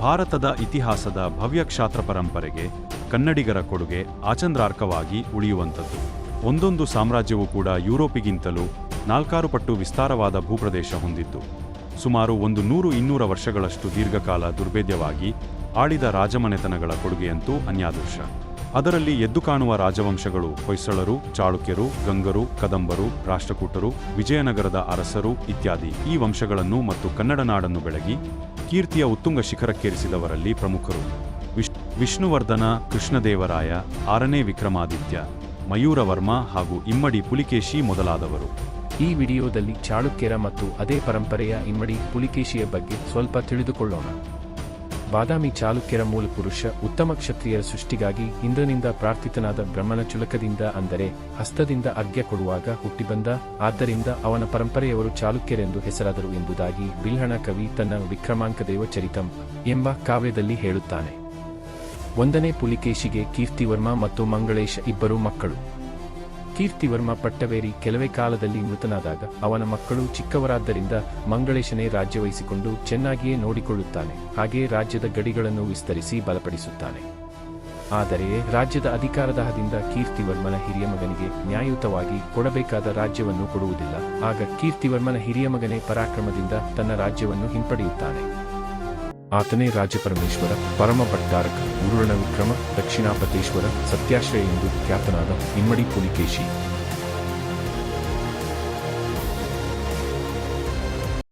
ಭಾರತದ ಇತಿಹಾಸದ ಭವ್ಯ ಕ್ಷಾತ್ರ ಪರಂಪರೆಗೆ ಕನ್ನಡಿಗರ ಕೊಡುಗೆ ಆಚಂದ್ರಾರ್ಕವಾಗಿ ಉಳಿಯುವಂಥದ್ದು. ಒಂದೊಂದು ಸಾಮ್ರಾಜ್ಯವೂ ಕೂಡ ಯುರೋಪಿಗಿಂತಲೂ ನಾಲ್ಕಾರು ಪಟ್ಟು ವಿಸ್ತಾರವಾದ ಭೂಪ್ರದೇಶ ಹೊಂದಿದ್ದು. ಸುಮಾರು ಒಂದು ನೂರು ಇನ್ನೂರ ವರ್ಷಗಳಷ್ಟು ದೀರ್ಘಕಾಲ ದುರ್ಭೇದ್ಯವಾಗಿ ಆಳಿದ ರಾಜಮನೆತನಗಳ ಕೊಡುಗೆಯಂತೂ ಅನ್ಯಾದೃಶ. ಅದರಲ್ಲಿ ಎದ್ದು ಕಾಣುವ ರಾಜವಂಶಗಳು ಹೊಯ್ಸಳರು, ಚಾಳುಕ್ಯರು, ಗಂಗರು, ಕದಂಬರು, ರಾಷ್ಟ್ರಕೂಟರು, ವಿಜಯನಗರದ ಅರಸರು ಇತ್ಯಾದಿ ಈ ವಂಶಗಳನ್ನು ಮತ್ತು ಕನ್ನಡ ನಾಡನ್ನು ಬೆಳಗಿ ಕೀರ್ತಿಯ ಉತ್ತುಂಗ ಶಿಖರಕ್ಕೇರಿಸಿದವರಲ್ಲಿ ಪ್ರಮುಖರು. ವಿಶ್, ವಿಷ್ಣುವರ್ಧನ, ಕೃಷ್ಣದೇವರಾಯ, ಆರನೇ ವಿಕ್ರಮಾದಿತ್ಯ, ಮಯೂರವರ್ಮ ಹಾಗೂ ಇಮ್ಮಡಿ ಪುಲಿಕೇಶಿ ಮೊದಲಾದವರು. ಈ ವಿಡಿಯೋದಲ್ಲಿ ಚಾಳುಕ್ಯರ ಮತ್ತು ಅದೇ ಪರಂಪರೆಯ ಇಮ್ಮಡಿ ಪುಲಿಕೇಶಿಯ ಬಗ್ಗೆ ಸ್ವಲ್ಪ ತಿಳಿದುಕೊಳ್ಳೋಣ. ಬಾದಾಮಿ ಚಾಲುಕ್ಯರ ಮೂಲ ಪುರುಷ, ಉತ್ತಮ ಕ್ಷತ್ರಿಯರ ಸೃಷ್ಟಿಗಾಗಿ ಇಂದ್ರನಿಂದ ಪ್ರಾರ್ಥಿತನಾದ ಬ್ರಹ್ಮನ ಚುಲಕದಿಂದ ಅಂದರೆ ಹಸ್ತದಿಂದ ಅರ್ಘ್ಯ ಕೊಡುವಾಗ ಹುಟ್ಟಿಬಂದ, ಆದ್ದರಿಂದ ಅವನ ಪರಂಪರೆಯವರು ಚಾಲುಕ್ಯರೆಂದು ಹೆಸರಾದರು ಎಂಬುದಾಗಿ ಬಿಲ್ಹಣ ಕವಿ ತನ್ನ ವಿಕ್ರಮಾಂಕ ಚರಿತಂ ಎಂಬ ಕಾವ್ಯದಲ್ಲಿ ಹೇಳುತ್ತಾನೆ. ಒಂದನೇ ಪುಲಿಕೇಶಿಗೆ ಕೀರ್ತಿವರ್ಮ ಮತ್ತು ಮಂಗಳೇಶ ಇಬ್ಬರು ಮಕ್ಕಳು. ಕೀರ್ತಿವರ್ಮ ಪಟ್ಟವೇರಿ ಕೆಲವೇ ಕಾಲದಲ್ಲಿ ಮೃತನಾದಾಗ ಅವನ ಮಕ್ಕಳು ಚಿಕ್ಕವರಾದ್ದರಿಂದ ಮಂಗಳೇಶನೇ ರಾಜ್ಯವಹಿಸಿಕೊಂಡು ಚೆನ್ನಾಗಿಯೇ ನೋಡಿಕೊಳ್ಳುತ್ತಾನೆ. ಹಾಗೆಯೇ ರಾಜ್ಯದ ಗಡಿಗಳನ್ನು ವಿಸ್ತರಿಸಿ ಬಲಪಡಿಸುತ್ತಾನೆ. ಆದರೆ ರಾಜ್ಯದ ಅಧಿಕಾರದಾಹದಿಂದ ಕೀರ್ತಿವರ್ಮನ ಹಿರಿಯ ಮಗನಿಗೆ ನ್ಯಾಯಯುತವಾಗಿ ಕೊಡಬೇಕಾದ ರಾಜ್ಯವನ್ನು ಕೊಡುವುದಿಲ್ಲ. ಆಗ ಕೀರ್ತಿವರ್ಮನ ಹಿರಿಯ ಮಗನೇ ಪರಾಕ್ರಮದಿಂದ ತನ್ನ ರಾಜ್ಯವನ್ನು ಹಿಂಪಡೆಯುತ್ತಾನೆ. ಆತನೇ ರಾಜಪರಮೇಶ್ವರ ಪರಮ ಭಟ್ಟಾರಕ ಉರುಳನ ವಿಕ್ರಮ ದಕ್ಷಿಣಾಪತೇಶ್ವರ ಸತ್ಯಾಶ್ರಯ ಎಂದು ಖ್ಯಾತನಾದ ಇಮ್ಮಡಿ ಪುಲಿಕೇಶಿ.